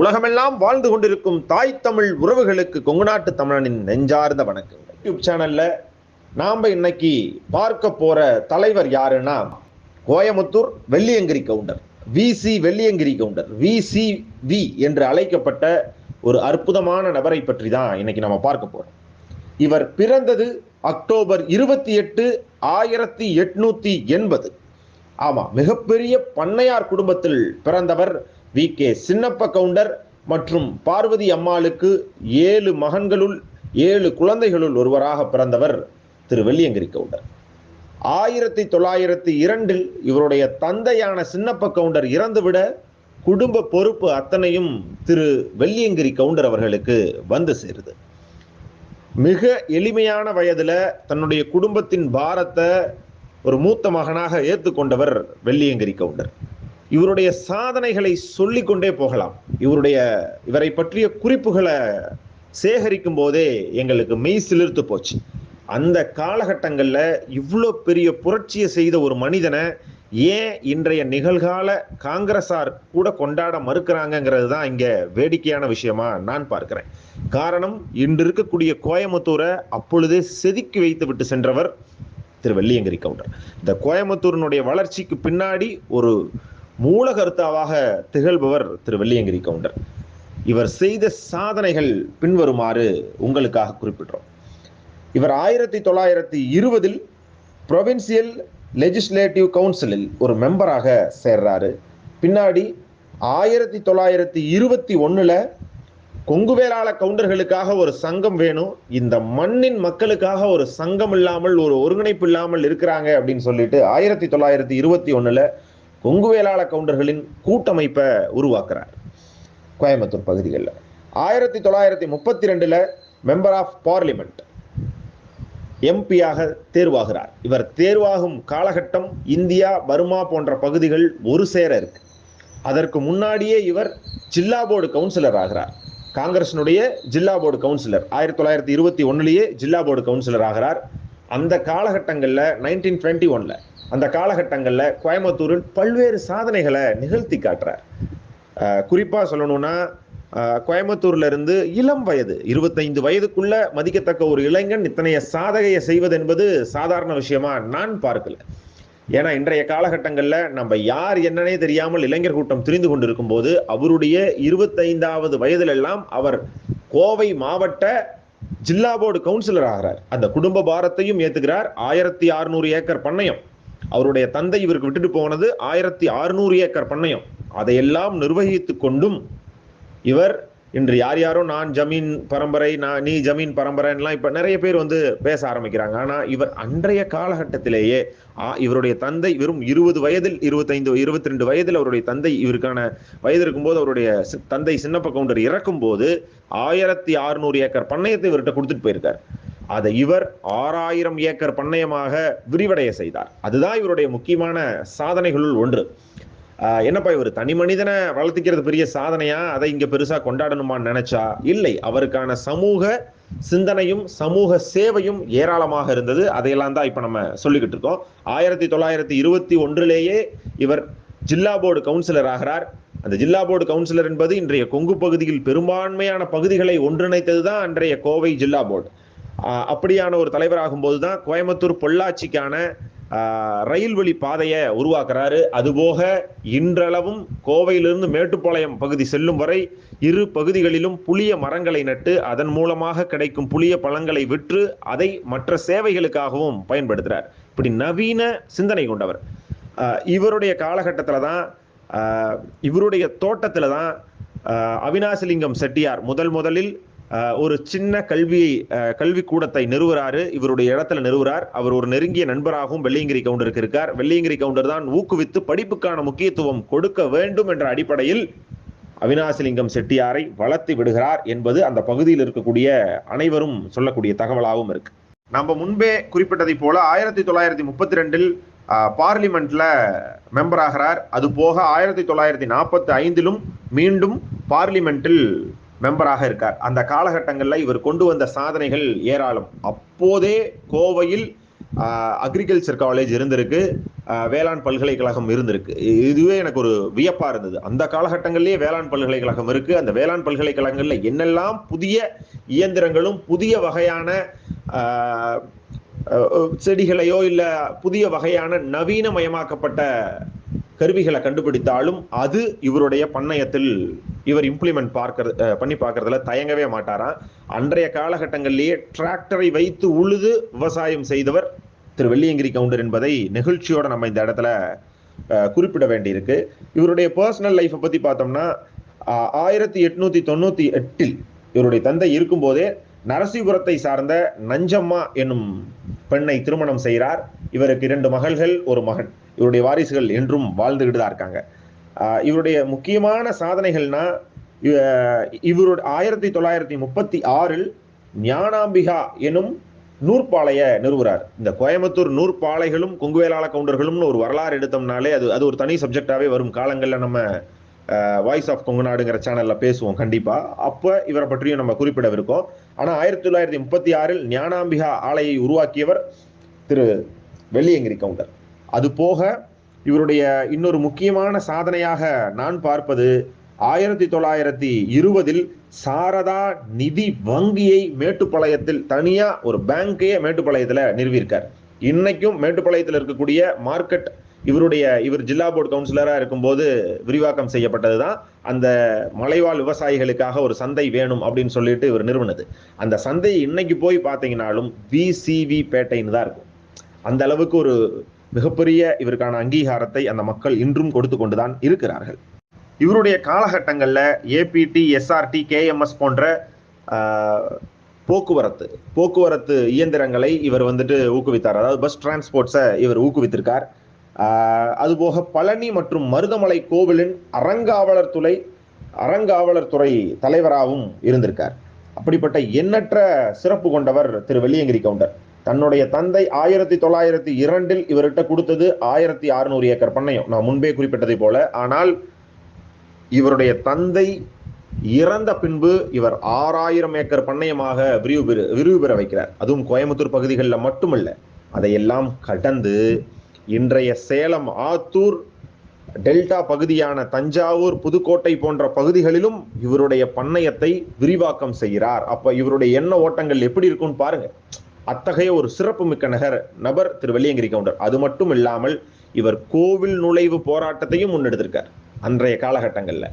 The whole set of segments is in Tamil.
உலகமெல்லாம் வாழ்ந்து கொண்டிருக்கும் தாய் தமிழ் உறவுகளுக்கு கொங்குநாட்டு தமிழனின் நெஞ்சார்ந்த வணக்கங்கள். யூடியூப் சேனல்ல நாம இன்னைக்கு பார்க்க போற தலைவர் யாருன்னா Coimbatore Velliangiri Gounder VC Velliangiri Gounder VC V என்று அழைக்கப்பட்ட ஒரு அற்புதமான நபரை பற்றி தான் இன்னைக்கு நம்ம பார்க்க போறோம். இவர் பிறந்தது அக்டோபர் இருபத்தி எட்டு ஆயிரத்தி எட்நூத்தி எண்பது. ஆமா மிகப்பெரிய பண்ணையார் குடும்பத்தில் பிறந்தவர் வி. கே. சின்னப்ப கவுண்டர் மற்றும் பார்வதி அம்மாளுக்கு ஏழு மகன்களுள் ஏழு குழந்தைகளுள் ஒருவராக பிறந்தவர் திரு. வெள்ளியங்கிரி கவுண்டர். ஆயிரத்தி தொள்ளாயிரத்தி இரண்டில் இவருடைய தந்தையான சின்னப்ப கவுண்டர் இறந்துவிட குடும்ப பொறுப்பு அத்தனையும் திரு. வெள்ளியங்கிரி கவுண்டர் அவர்களுக்கு வந்து சேருது. மிக எளிமையான வயதில் தன்னுடைய குடும்பத்தின் பாரத்தை ஒரு மூத்த மகனாக ஏற்றுக்கொண்டவர் வெள்ளியங்கிரி கவுண்டர். இவருடைய சாதனைகளை சொல்லிக்கொண்டே போகலாம். இவருடைய இவரை பற்றிய குறிப்புகளை சேகரிக்கும் போதே எங்களுக்கு மெய் சிலிர்த்து போச்சு. அந்த காலகட்டங்களில் இவ்வளோ பெரிய புரட்சியை செய்த ஒரு மனிதனை ஏன் இன்றைய நிகழ்கால காங்கிரஸார் கூட கொண்டாட மறுக்கிறாங்கங்கிறது தான் இங்கே வேடிக்கையான விஷயமா நான் பார்க்கிறேன். காரணம் இன்று இருக்கக்கூடிய கோயம்புத்தூரை அப்பொழுதே செதுக்கி வைத்து விட்டு சென்றவர் திரு வெள்ளியங்கிரி கவுண்டர். இந்த கோயம்புத்தூரினுடைய வளர்ச்சிக்கு பின்னாடி ஒரு மூலகர்த்தாவாக திகழ்பவர் திரு வெள்ளியங்கிரி கவுண்டர். இவர் செய்த சாதனைகள் பின்வருமாறு உங்களுக்காக குறிப்பிடுறோம். இவர் ஆயிரத்தி தொள்ளாயிரத்தி இருபதில் ப்ரொவின்சியல் லெஜிஸ்லேட்டிவ் கவுன்சிலில் ஒரு மெம்பராக சேர்றாரு. பின்னாடி ஆயிரத்தி தொள்ளாயிரத்தி இருபத்தி ஒன்றில் கொங்கு வேளாள கவுண்டர்களுக்காக ஒரு சங்கம் வேணும் இந்த மண்ணின் மக்களுக்காக ஒரு சங்கம் இல்லாமல் ஒரு ஒருங்கிணைப்பு இல்லாமல் இருக்கிறாங்க அப்படின்னு சொல்லிட்டு ஆயிரத்தி தொள்ளாயிரத்தி இருபத்தி ஒன்றில் கொங்கு வேளாள கவுண்டர்களின் கூட்டமைப்பை உருவாக்குறார் கோயம்புத்தூர் பகுதிகளில். ஆயிரத்தி தொள்ளாயிரத்தி முப்பத்தி ரெண்டில் மெம்பர் ஆஃப் பார்லிமெண்ட் எம்பியாக தேர்வாகிறார். இவர் தேர்வாகும் காலகட்டம் இந்தியா பர்மா போன்ற பகுதிகள் ஒரு சேர இருக்கு. அதற்கு முன்னாடியே இவர் ஜில்லா போர்டு கவுன்சிலர் ஆகிறார். காங்கிரஸினுடைய ஜில்லா போர்டு கவுன்சிலர் ஆயிரத்தி தொள்ளாயிரத்தி இருபத்தி ஒன்றுலேயே ஜில்லா போர்டு கவுன்சிலர் ஆகிறார். அந்த காலகட்டங்களில் நைன்டீன் டுவெண்ட்டி ஒன்ல அந்த காலகட்டங்களில் கோயம்புத்தூரில் பல்வேறு சாதனைகளை நிகழ்த்தி காட்டுறார். குறிப்பாக சொல்லணும்னா கோயம்புத்தூர்ல இருந்து இளம் வயது இருபத்தைந்து வயதுக்குள்ள மதிக்கத்தக்க ஒரு இளைஞன் இத்தனைய சாதகையை செய்வது என்பது சாதாரண விஷயமா நான் பார்க்கல. ஏன்னா இன்றைய காலகட்டங்களில் நம்ம யார் என்னன்னே தெரியாமல் இளைஞர் கூட்டம் திரிந்து கொண்டிருக்கும் போது அவருடைய இருபத்தைந்தாவது வயதிலெல்லாம் அவர் கோவை மாவட்ட ஜில்லா போர்டு கவுன்சிலர் ஆகிறார். அந்த குடும்ப பாரத்தையும் ஏத்துக்கிறார் ஆயிரத்தி அறுநூறு ஏக்கர் பண்ணையம். அவருடைய தந்தை இவருக்கு விட்டுட்டு போனது ஆயிரத்தி அறுநூறு ஏக்கர் பண்ணையம். அதையெல்லாம் நிர்வகித்து கொண்டும் இவர் இன்று யார் யாரோ நான் ஜமீன் பரம்பரை நான் நீ ஜமீன் பரம்பரைலாம் இப்போ நிறைய பேர் வந்து பேச ஆரம்பிக்கிறாங்க. ஆனால் இவர் அன்றைய காலகட்டத்திலேயே இவருடைய தந்தை வெறும் இருபது வயதில் இருபத்தைந்து இருபத்தி ரெண்டு வயதில் அவருடைய தந்தை இவருக்கான வயது இருக்கும்போது அவருடைய தந்தை சின்னப்ப கவுண்டர் இறக்கும் போது ஆயிரத்தி அறுநூறு ஏக்கர் பண்ணையத்தை இவர்கிட்ட கொடுத்துட்டு போயிருக்கார். அதை இவர் ஆறாயிரம் ஏக்கர் பண்ணையமாக விரிவடைய செய்தார். அதுதான் இவருடைய முக்கியமான சாதனைகளுள் ஒன்று. என்னப்பா இவர் தனி மனிதனை வளர்த்திக்கிறது பெரிய சாதனையா? அதை இங்க பெருசா கொண்டாடணுமான்னு நினைச்சா? இல்லை. அவருக்கான சமூக சிந்தனையும் சமூக சேவையும் ஏராளமாக இருந்தது. அதையெல்லாம் தான் இப்ப நம்ம சொல்லிக்கிட்டு இருக்கோம். ஆயிரத்தி தொள்ளாயிரத்தி இருபத்தி ஒன்றிலேயே இவர் ஜில்லா போர்டு கவுன்சிலர் ஆகிறார். அந்த ஜில்லா போர்டு கவுன்சிலர் என்பது இன்றைய கொங்கு பகுதியில் பெரும்பான்மையான பகுதிகளை ஒன்றிணைத்தது தான் அன்றைய கோவை ஜில்லா போர்டு. அப்படியான ஒரு தலைவராகும் போது தான் கோயம்புத்தூர் பொள்ளாச்சிக்கான ரயில் வழி பாதையை உருவாக்குறாரு. அதுபோக இன்றளவும் கோவையிலிருந்து மேட்டுப்பாளையம் பகுதி செல்லும் வரை இரு பகுதிகளிலும் புளிய மரங்களை நட்டு அதன் மூலமாக கிடைக்கும் புளிய பழங்களை விற்று அதை மற்ற சேவைகளுக்காகவும் பயன்படுத்துறார். இப்படி நவீன சிந்தனை கொண்டவர். இவருடைய காலகட்டத்தில் தான் இவருடைய தோட்டத்தில் தான் அவினாசிலிங்கம் செட்டியார் முதல் முதலில் ஒரு சின்ன கல்வியை கல்வி கூடத்தை நிறுவுறாரு. இவருடைய இடத்துல நிறுவுறார். அவர் ஒரு நெருங்கிய நண்பராகவும் வெள்ளியங்கிரி கவுண்டருக்கு இருக்கார். வெள்ளியங்கிரி கவுண்டர் தான் ஊக்குவித்து படிப்புக்கான முக்கியத்துவம் கொடுக்க வேண்டும் என்ற அடிப்படையில் அவினாசிலிங்கம் செட்டியாரை வளர்த்து விடுகிறார் என்பது அந்த பகுதியில் இருக்கக்கூடிய அனைவரும் சொல்லக்கூடிய தகவலாகவும் இருக்கு. நம்ம முன்பே குறிப்பிட்டதை போல ஆயிரத்தி தொள்ளாயிரத்தி முப்பத்தி ரெண்டில் பார்லிமெண்ட்ல மெம்பர் ஆகிறார். அது போக ஆயிரத்தி தொள்ளாயிரத்தி நாற்பத்தி ஐந்திலும் மீண்டும் பார்லிமெண்டில் மெம்பராக இருக்கார். அந்த காலகட்டங்களில் இவர் கொண்டு வந்த சாதனைகள் ஏராளம். அப்போதே கோவையில் அக்ரிகல்ச்சர் காலேஜ் இருந்திருக்கு. வேளாண் பல்கலைக்கழகம் இருந்திருக்கு. இதுவே எனக்கு ஒரு வியப்பா இருந்தது. அந்த காலகட்டங்களிலேயே வேளாண் பல்கலைக்கழகம் இருக்கு. அந்த வேளாண் பல்கலைக்கழகங்கள்ல என்னெல்லாம் புதிய இயந்திரங்களும் புதிய வகையான செடிகளையோ இல்ல புதிய வகையான நவீனமயமாக்கப்பட்ட கருவிகளை கண்டுபிடித்தாலும் அது இவருடைய பண்ணையத்தில் இவர் இம்ப்ளிமெண்ட் பார்க்கறது பண்ணி பார்க்கறதுல தயங்கவே மாட்டாராம். அன்றைய காலகட்டங்களிலேயே டிராக்டரை வைத்து உழுது விவசாயம் செய்தவர் திரு வெள்ளியங்கிரி கவுண்டர் என்பதை நெகிழ்ச்சியோட நம்ம இந்த இடத்துல குறிப்பிட வேண்டியிருக்கு. இவருடைய பர்சனல் லைஃப்பை பற்றி பார்த்தோம்னா ஆயிரத்தி எட்நூத்தி தொண்ணூத்தி எட்டில் இவருடைய தந்தை இருக்கும்போதே நரசிபுரத்தை சார்ந்த நஞ்சம்மா என்னும் பெண்ணை திருமணம் செய்கிறார். இவருக்கு இரண்டு மகள்கள் ஒரு மகன். இவருடைய வாரிசுகள் என்றும் வாழ்ந்துகிட்டு தான் இருக்காங்க இவருடைய முக்கியமான சாதனைகள்னா இவ- இவருடைய ஆயிரத்தி தொள்ளாயிரத்தி முப்பத்தி ஆறில் ஞானாம்பிகா எனும் நூற்பாலைய நிறுவுறார். இந்த கோயம்புத்தூர் நூற்பாலைகளும் கொங்குவேலாள கவுண்டர்களும்னு ஒரு வரலாறு எடுத்தோம்னாலே அது அது ஒரு தனி சப்ஜெக்டாவே வரும். காலங்களில் நம்ம வாய்ஸ் ஆஃப் கொங்குநாடுங்கிற சேனல்ல பேசுவோம் கண்டிப்பா. அப்ப இவரை பற்றியும் நம்ம குறிப்பிடவிருக்கோம். ஆனா ஆயிரத்தி தொள்ளாயிரத்தி முப்பத்தி ஆறில் ஞானாம்பிகா ஆலையை உருவாக்கியவர் திரு வெள்ளியங்கிரி கவுண்டர். அது போக இவருடைய இன்னொரு முக்கியமான சாதனையாக நான் பார்ப்பது ஆயிரத்தி தொள்ளாயிரத்தி இருபதில் சாரதா நிதி வங்கியை மேட்டுப்பாளையத்தில் தனியா ஒரு பேங்கையே மேட்டுப்பாளையத்தில் நிறுவியிருக்கார். இன்னைக்கும் மேட்டுப்பாளையத்தில் இருக்கக்கூடிய மார்க்கெட் இவருடைய இவர் ஜில்லா போர்டு கவுன்சிலராக இருக்கும்போது விரிவாக்கம் செய்யப்பட்டதுதான். அந்த மலைவாழ் விவசாயிகளுக்காக ஒரு சந்தை வேணும் அப்படின்னு சொல்லிட்டு இவர் நிறுவனது. அந்த சந்தை இன்னைக்கு போய் பார்த்தீங்கன்னாலும் விசிவி பேட்டைன்னு தான் இருக்கும். அந்த அளவுக்கு ஒரு மிகப்பெரிய இவருக்கான அங்கீகாரத்தை அந்த மக்கள் இன்றும் கொடுத்து கொண்டுதான் இருக்கிறார்கள். இவருடைய காலகட்டங்களில் ஏபிடி எஸ்ஆர்டி கேஎம்எஸ் போன்ற போக்குவரத்து போக்குவரத்து இயந்திரங்களை இவர் வந்துட்டு ஊக்குவித்தார். அதாவது பஸ் டிரான்ஸ்போர்ட்ஸை இவர் ஊக்குவித்திருக்கார். அதுபோக பழனி மற்றும் மருதமலை கோவிலின் அறங்காவலர் துறை அறங்காவலர் துறை தலைவராகவும் இருந்திருக்கார். அப்படிப்பட்ட எண்ணற்ற சிறப்பு கொண்டவர் திரு வெள்ளியங்கிரி கவுண்டர். தன்னுடைய தந்தை ஆயிரத்தி தொள்ளாயிரத்தி இரண்டில் இவர்கிட்ட கொடுத்தது ஆயிரத்தி அறுநூறு ஏக்கர் பண்ணையம். நான் முன்பே குறிப்பிட்டதை போல. ஆனால் இவருடைய தந்தை இறந்த பின்பு இவர் ஆறாயிரம் ஏக்கர் பண்ணையமாக விரிவு பெற விரிவு பெற வைக்கிறார். அதுவும் கோயம்புத்தூர் பகுதிகளில் மட்டுமல்ல. அதையெல்லாம் கடந்து இன்றைய சேலம் ஆத்தூர் டெல்டா பகுதியான தஞ்சாவூர் புதுக்கோட்டை போன்ற பகுதிகளிலும் இவருடைய பண்ணையத்தை விரிவாக்கம் செய்கிறார். அப்ப இவருடைய எண்ண ஓட்டங்கள் எப்படி இருக்கும்னு பாருங்க. அத்தகைய ஒரு சிறப்பு மிக்க நகர் நபர் திரு வெள்ளியங்கிரி கவுண்டர். அது மட்டும் இல்லாமல் இவர் கோவில் நுழைவு போராட்டத்தையும் முன்னெடுத்திருக்கார். அன்றைய காலகட்டங்களில்.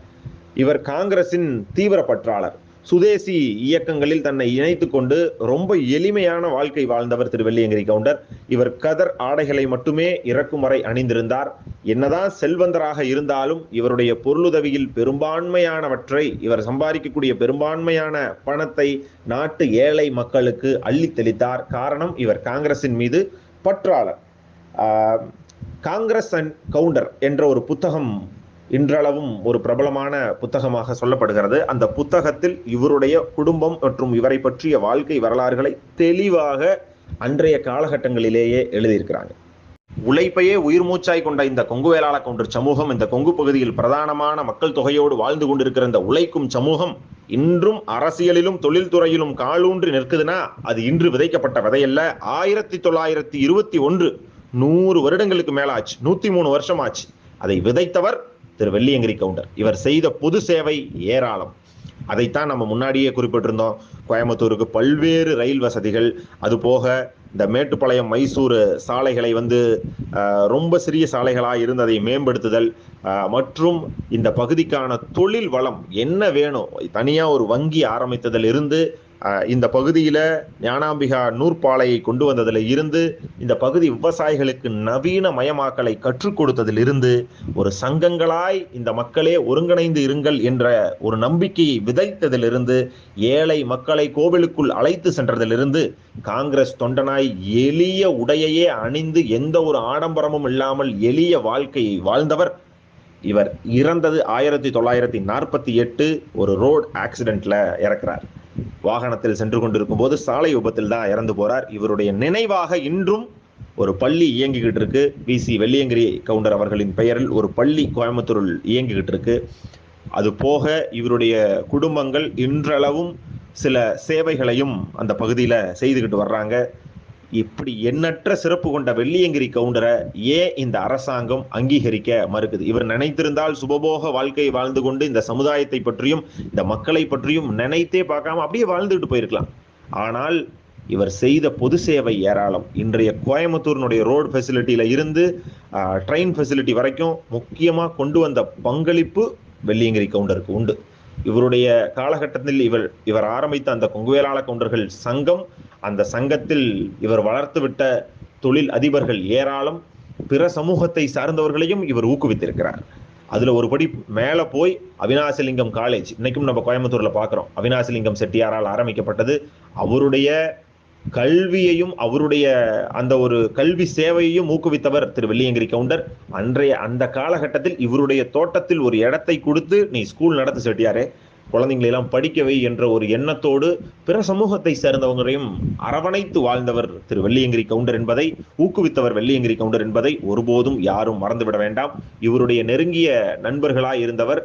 இவர் காங்கிரசின் தீவிர பற்றாளர். சுதேசி இயக்கங்களில் தன்னை இணைத்து கொண்டு ரொம்ப எளிமையான வாழ்க்கை வாழ்ந்தவர் திரு வெள்ளியங்கிரி கவுண்டர். இவர் கதர் ஆடைகளை மட்டுமே இறக்கும் வரை அணிந்திருந்தார். என்னதான் செல்வந்தராக இருந்தாலும் இவருடைய பொருளுதவியில் பெரும்பான்மையானவற்றை இவர் சம்பாதிக்கக்கூடிய பெரும்பான்மையான பணத்தை நாட்டு ஏழை மக்களுக்கு அள்ளி தெளித்தார். காரணம் இவர் காங்கிரசின் மீது பற்றாளர். காங்கிரஸ் அண்ட் கவுண்டர் என்ற ஒரு புத்தகம் இன்றளவும் ஒரு பிரபலமான புத்தகமாக சொல்லப்படுகிறது. அந்த புத்தகத்தில் இவருடைய குடும்பம் மற்றும் இவரை பற்றிய வாழ்க்கை வரலாறுகளை தெளிவாக அன்றைய காலகட்டங்களிலேயே எழுதியிருக்கிறாங்க. உழைப்பையே உயிர் மூச்சாய் கொண்ட இந்த கொங்கு வேளாள கவுண்டர் சமூகம் இந்த கொங்கு பகுதியில் பிரதானமான மக்கள் தொகையோடு வாழ்ந்து கொண்டிருக்கிற இந்த உழைக்கும் சமூகம் இன்றும் அரசியலிலும் தொழில்துறையிலும் காலூன்றி நிற்குதுன்னா அது இன்று விதைக்கப்பட்ட விதையல்ல. ஆயிரத்தி தொள்ளாயிரத்தி இருபத்தி ஒன்று நூறு வருடங்களுக்கு மேலாச்சு நூத்தி மூணு வருஷம் ஆச்சு அதை விதைத்தவர் திரு வெள்ளியங்கிரி கவுண்டர் இவர் செய்த பொது சேவை ஏராளம். அதைத்தான் நம்ம முன்னாடியே குறிப்பிட்டிருந்தோம். கோயம்புத்தூருக்கு பல்வேறு ரயில் வசதிகள். அது போக இந்த மேட்டுப்பாளையம் மைசூர் சாலைகளை வந்து ரொம்ப சிறிய சாலைகளாக இருந்ததை மேம்படுத்துதல் மற்றும் இந்த பகுதிக்கான தொழில் வளம் என்ன வேணும்? தனியாக ஒரு வங்கி ஆரம்பித்ததில் இருந்து இந்த பகுதியில் ஞானாம்பிகா நூற்பாலையை கொண்டு வந்ததில் இருந்து இந்த பகுதி விவசாயிகளுக்கு நவீன மயமாக்கலை கற்றுக் கொடுத்ததிலிருந்து ஒரு சங்கங்களாய் இந்த மக்களே ஒருங்கிணைந்து இருங்கள் என்ற ஒரு நம்பிக்கையை விதைத்ததிலிருந்து ஏழை மக்களை கோவிலுக்குள் அழைத்து சென்றதிலிருந்து காங்கிரஸ் தொண்டனாய் எளிய உடையையே அணிந்து எந்த ஒரு ஆடம்பரமும் இல்லாமல் எளிய வாழ்க்கையை வாழ்ந்தவர். இவர் இறந்தது ஆயிரத்தி தொள்ளாயிரத்தி நாற்பத்தி எட்டு ஒரு ரோட் ஆக்சிடென்ட்ல இறக்குறார். வாகனத்தில் சென்று கொண்டிருக்கும் போது சாலை விபத்தில் தான் இறந்து போறார். இவருடைய நினைவாக இன்றும் ஒரு பள்ளி இயங்கிக்கிட்டு இருக்கு. We C. வெள்ளியங்கிரி கவுண்டர் அவர்களின் பெயரில் ஒரு பள்ளி கோயம்புத்தூரில் இயங்கிக்கிட்டு இருக்கு. அது போக இவருடைய குடும்பங்கள் இன்றளவும் சில சேவைகளையும் அந்த பகுதியில் செய்துக்கிட்டு வர்றாங்க. இப்படி எண்ணற்ற சிறப்பு கொண்ட வெள்ளியங்கிரி கவுண்டரை ஏன் இந்த அரசாங்கம் அங்கீகரிக்க மறுக்குது. இவர் நினைத்திருந்தால் சுபபோக வாழ்க்கையை வாழ்ந்து கொண்டு இந்த சமுதாயத்தை பற்றியும் இந்த மக்களை பற்றியும் நினைத்தே பார்க்காம அப்படியே வாழ்ந்துட்டு போயிருக்கலாம். ஆனால் இவர் செய்த பொது சேவை ஏராளம். இன்றைய கோயம்புத்தூர்னுடைய ரோடு ஃபெசிலிட்டியில இருந்து ட்ரெயின் ஃபெசிலிட்டி வரைக்கும் முக்கியமாக கொண்டு வந்த பங்களிப்பு வெள்ளியங்கிரி கவுண்டருக்கு உண்டு. இவருடைய காலகட்டத்தில் இவர் இவர் ஆரம்பித்த அந்த கொங்குவேலாள கவுண்டர்கள் சங்கம் அந்த சங்கத்தில் இவர் வளர்த்துவிட்ட தொழில் அதிபர்கள் ஏராளம் பிற சமூகத்தை சார்ந்தவர்களையும் இவர் ஊக்குவித்திருக்கிறார். அதுல ஒரு படி மேல போய் அவினாசிலிங்கம் காலேஜ் இன்னைக்கும் நம்ம கோயம்புத்தூர்ல பார்க்குறோம் அவினாசிலிங்கம் செட்டியாரால் ஆரம்பிக்கப்பட்டது. அவருடைய கல்வியையும் அவருடைய அந்த ஒரு கல்வி சேவையையும் ஊக்குவித்தவர் திரு வெள்ளியங்கிரி கவுண்டர். அன்றைய அந்த காலகட்டத்தில் இவருடைய தோட்டத்தில் ஒரு இடத்தை கொடுத்து நீ ஸ்கூல் நடத்த செட்டியாரே குழந்தைங்களெல்லாம் படிக்கவை என்ற ஒரு எண்ணத்தோடு பிற சமூகத்தை சேர்ந்தவங்களையும் அரவணைத்து வாழ்ந்தவர் திரு வெள்ளியங்கிரி கவுண்டர் என்பதை ஊக்குவித்தவர் வெள்ளியங்கிரி கவுண்டர் என்பதை ஒருபோதும் யாரும் மறந்துவிட வேண்டாம். இவருடைய நெருங்கிய நண்பர்களாய் இருந்தவர்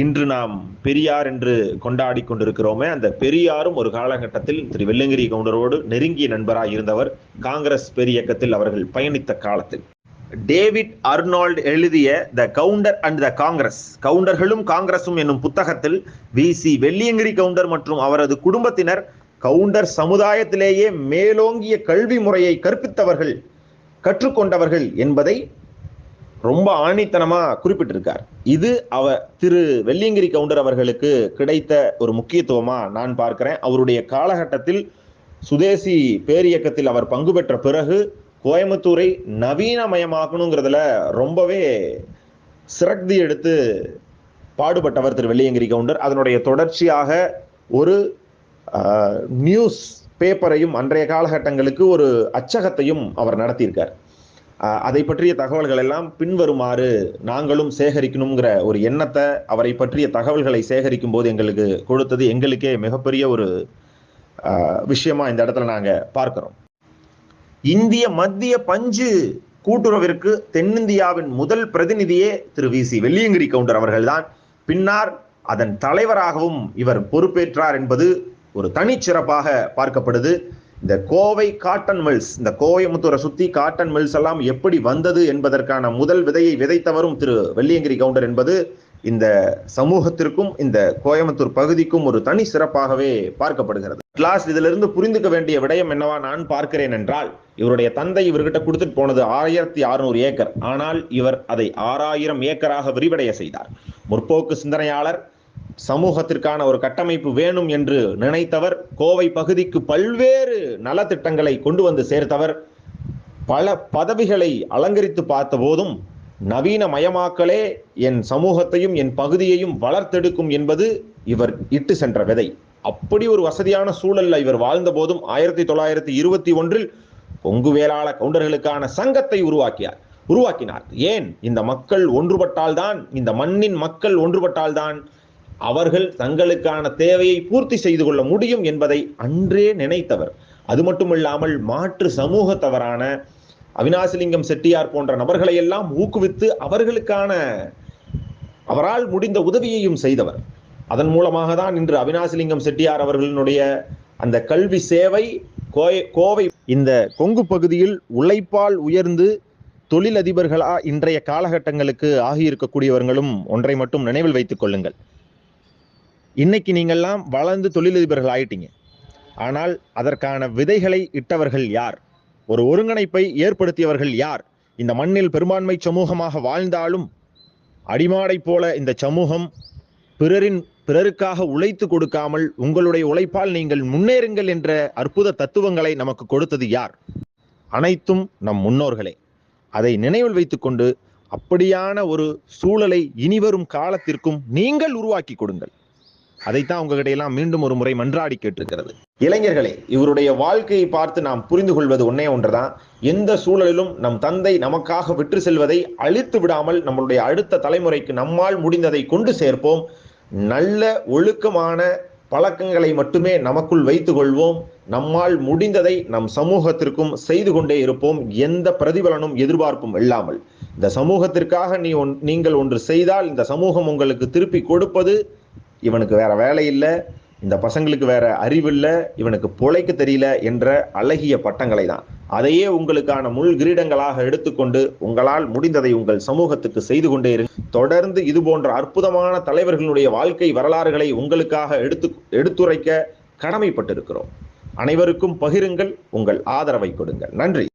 இன்று நாம் பெரியார் என்று கொண்டாடி கொண்டிருக்கிறோமே. அந்த பெரியாரும் ஒரு காலகட்டத்தில் திரு வெள்ளங்கிரி கவுண்டரோடு நெருங்கிய நண்பராக இருந்தவர். காங்கிரஸ் பெரியக்கத்தில் அவர்கள் பயணித்த காலத்தில். டேவிட் அர்னால்டு எழுதிய the Gounder and the Congress கவுண்டர்களும் காங்கிரசும் என்னும் புத்தகத்தில் வி. சி. வெள்ளியங்கிரி கவுண்டர் மற்றும் அவரது குடும்பத்தினர் கவுண்டர் சமுதாயத்திலேயே மேலோங்கிய கல்வி முறையை கற்பித்தவர்கள் கற்றுக்கொண்டவர்கள் என்பதை ரொம்ப ஆணித்தனமா குறிப்பிட்டிருக்கார். இது அவ திரு வெள்ளியங்கிரி கவுண்டர் அவர்களுக்கு கிடைத்த ஒரு முக்கியத்துவமா நான் பார்க்கிறேன். அவருடைய காலகட்டத்தில் சுதேசி பேரியக்கத்தில் அவர் பங்கு பெற்ற பிறகு கோயம்புத்தூரை நவீனமயமாக்கணுங்கிறதுல ரொம்பவே சிரக்தி எடுத்து பாடுபட்டவர் திரு வெள்ளியங்கிரி கவுண்டர். அதனுடைய தொடர்ச்சியாக ஒரு நியூஸ் பேப்பரையும் அன்றைய காலகட்டங்களுக்கு ஒரு அச்சகத்தையும் அவர் நடத்தியிருக்கார். அதை பற்றிய தகவல்கள் எல்லாம் பின்வருமாறு நாங்களும் சேகரிக்கணுங்கிற ஒரு எண்ணத்தை அவரை பற்றிய தகவல்களை சேகரிக்கும் போது எங்களுக்கு கொடுத்தது எங்களுக்கே மிகப்பெரிய ஒரு விஷயமா இந்த இடத்துல நாங்க பார்க்கிறோம். இந்திய மத்திய பஞ்சு கூட்டுறவிற்கு தென்னிந்தியாவின் முதல் பிரதிநிதியே திரு வி சி வெள்ளியங்கிரி கவுண்டர் அவர்கள்தான். பின்னார் அதன் தலைவராகவும் இவர் பொறுப்பேற்றார் என்பது ஒரு தனிச்சிறப்பாக பார்க்கப்படுது. இந்த கோவை காட்டன் மில்ஸ் இந்த கோயமுத்தூரை சுத்தி காட்டன் மில்ஸ் எல்லாம் எப்படி வந்தது என்பதற்கான முதல் விதையை விதைத்தவரும் திரு வெள்ளியங்கிரி கவுண்டர் என்பது இந்த சமூகத்திற்கும் இந்த கோயம்புத்தூர் பகுதிக்கும் ஒரு தனி சிறப்பாகவே பார்க்கப்படுகிறது. கிளாஸ் இதிலிருந்து புரிந்துக்க வேண்டிய விடயம் என்னவா நான் பார்க்கிறேன் என்றால் இவருடைய தந்தை இவர்கிட்ட கொடுத்துட்டு போனது ஆயிரத்தி அறுநூறு ஏக்கர். ஆனால் இவர் அதை ஆறாயிரம் ஏக்கராக விரிவடைய செய்தார். முற்போக்கு சிந்தனையாளர் சமூகத்திற்கான ஒரு கட்டமைப்பு வேணும் என்று நினைத்தவர் கோவை பகுதிக்கு பல்வேறு நலத்திட்டங்களை கொண்டு வந்து சேர்த்தவர். பல பதவிகளை அலங்கரித்து பார்த்த போதும் நவீன மயமாக்கலே என் சமூகத்தையும் என் பகுதியையும் வளர்த்தெடுக்கும் என்பது இவர் இட்டு சென்ற விதை. அப்படி ஒரு வசதியான சூழல்ல இவர் வாழ்ந்த போதும் ஆயிரத்தி தொள்ளாயிரத்தி இருபத்தி ஒன்றில் கொங்கு வேளாள கவுண்டர்களுக்கான சங்கத்தை உருவாக்கியார் உருவாக்கினார். ஏன்? இந்த மக்கள் ஒன்றுபட்டால்தான் இந்த மண்ணின் மக்கள் ஒன்றுபட்டால்தான் அவர்கள் தங்களுக்கான தேவையை பூர்த்தி செய்து கொள்ள முடியும் என்பதை அன்றே நினைத்தவர். அது மட்டுமில்லாமல் மாற்று சமூகத்தவரான அவினாசிலிங்கம் செட்டியார் போன்ற நபர்களை எல்லாம் ஊக்குவித்து அவர்களுக்கான அவரால் முடிந்த உதவியையும் செய்தவர். அதன் மூலமாக தான் இன்று அவினாசிலிங்கம் செட்டியார் அவர்களினுடைய அந்த கல்வி சேவை கோய கோவை இந்த கொங்கு பகுதியில் உழைப்பால் உயர்ந்து தொழிலதிபர்களா இன்றைய காலகட்டங்களுக்கு ஆகியிருக்கக்கூடியவர்களும் ஒன்றை மட்டும் நினைவில் வைத்துக் கொள்ளுங்கள். இன்னைக்கு நீங்கள்லாம் வளர்ந்து தொழிலதிபர்கள் ஆயிட்டீங்க. ஆனால் அதற்கான விதைகளை இட்டவர்கள் யார்? ஒரு ஒருங்கிணைப்பை ஏற்படுத்தியவர்கள் யார்? இந்த மண்ணில் பெரும்பான்மை சமூகமாக வாழ்ந்தாலும் அடிமாடை போல இந்த சமூகம் பிறரின் பிறருக்காக உழைத்து கொடுக்காமல் உங்களுடைய உழைப்பால் நீங்கள் முன்னேறுங்கள் என்ற அற்புத தத்துவங்களை நமக்கு கொடுத்தது யார்? அனைத்தும் நம் முன்னோர்களே. அதை நினைவில் வைத்துக்கொண்டு அப்படியான ஒரு சூழலை இனிவரும் காலத்திற்கும் நீங்கள் உருவாக்கி கொடுங்கள். அதைத்தான் உங்ககிட்ட எல்லாம் மீண்டும் ஒரு முறை மன்றாடி கேட்டிருக்கிறது. இளைஞர்களே இவருடைய வாழ்க்கையை பார்த்து நாம் புரிந்து கொள்வது ஒன்னே ஒன்றுதான். எந்த சூழலிலும் நம் தந்தை நமக்காக விற்று செல்வதை அழித்து விடாமல் நம்மளுடைய அடுத்த தலைமுறைக்கு நம்மால் முடிந்ததை கொண்டு சேர்ப்போம். நல்ல ஒழுக்கமான பழக்கங்களை மட்டுமே நமக்குள் வைத்துக் கொள்வோம். நம்மால் முடிந்ததை நம் சமூகத்திற்கும் செய்து கொண்டே இருப்போம். எந்த பிரதிபலனும் எதிர்பார்ப்பும் இல்லாமல். இந்த சமூகத்திற்காக நீ ஒன் நீங்கள் ஒன்று செய்தால் இந்த சமூகம் உங்களுக்கு திருப்பி கொடுப்பது இவனுக்கு வேற வேலை இல்லை இந்த பசங்களுக்கு வேற அறிவில்லை இவனுக்கு பொழைக்க தெரியல என்ற அழகிய பட்டங்களை தான் அதையே உங்களுக்கான முள் கிரீடங்களாக எடுத்துக்கொண்டு உங்களால் முடிந்ததை உங்கள் சமூகத்துக்கு செய்து கொண்டே இருங்க தொடர்ந்து இது போன்ற அற்புதமான தலைவர்களுடைய வாழ்க்கை வரலாறுகளை உங்களுக்காக எடுத்து எடுத்துரைக்க கடமைப்பட்டிருக்கிறோம். அனைவருக்கும் பகிருங்கள் உங்கள் ஆதரவை கொடுங்கள். நன்றி.